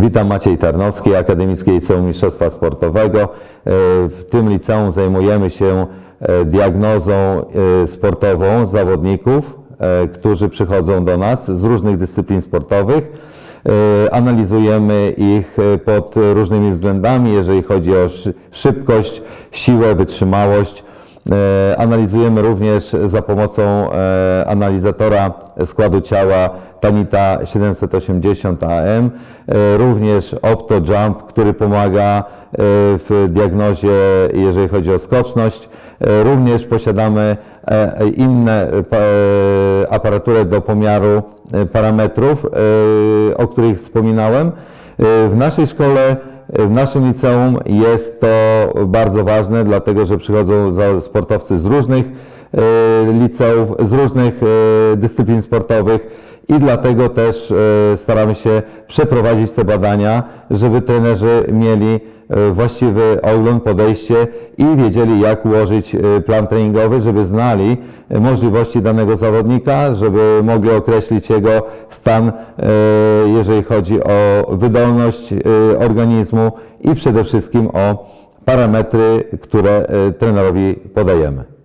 Witam Maciej Tarnowski, Akademickie Liceum Mistrzostwa Sportowego. E, W tym liceum zajmujemy się e, diagnozą e, sportową zawodników, którzy przychodzą do nas z różnych dyscyplin sportowych. Analizujemy ich pod różnymi względami, jeżeli chodzi o szy- szybkość, siłę, wytrzymałość. E, Analizujemy również za pomocą e, analizatora składu ciała Tanita 780 AM, e, również OptoJump, który pomaga w diagnozie, jeżeli chodzi o skoczność. Również posiadamy inne pa- aparaturę do pomiaru parametrów, o których wspominałem. W naszej szkole w naszym liceum jest to bardzo ważne, dlatego że przychodzą sportowcy z różnych e, liceów, z różnych e, dyscyplin sportowych i dlatego też e, staramy się przeprowadzić te badania, żeby trenerzy mieli e, właściwy ogląd, podejście i wiedzieli, jak ułożyć e, plan treningowy, żeby znali e, możliwości danego zawodnika, żeby mogli określić jego stan, e, jeżeli chodzi o wydolność e, organizmu i przede wszystkim o parametry, które e, trenerowi podajemy.